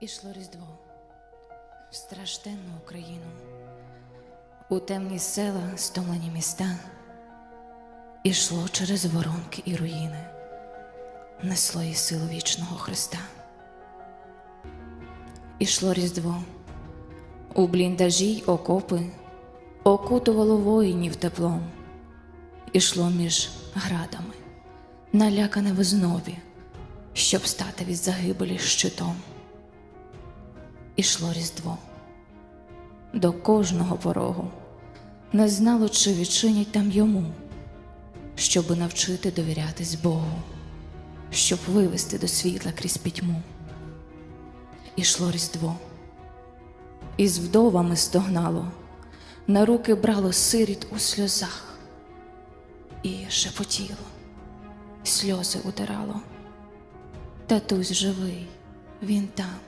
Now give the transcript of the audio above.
Ішло Різдво. В стражденну Україну, у темні села, стомлені міста, ішло через воронки і руїни, несло їй силу вічного Христа. Ішло Різдво, у бліндажі й окопи, окутувало воїнів теплом, ішло між градами, налякане в знові, щоб стати від загибелі щитом. Ішло Різдво. До кожного порогу не знало, чи відчинять там йому, щоби навчити довірятись Богу, щоб вивести до світла крізь пітьму. Ішло Різдво, і з вдовами стогнало, на руки брало сиріт у сльозах, і шепотіло, сльози утирало. Татусь живий, він там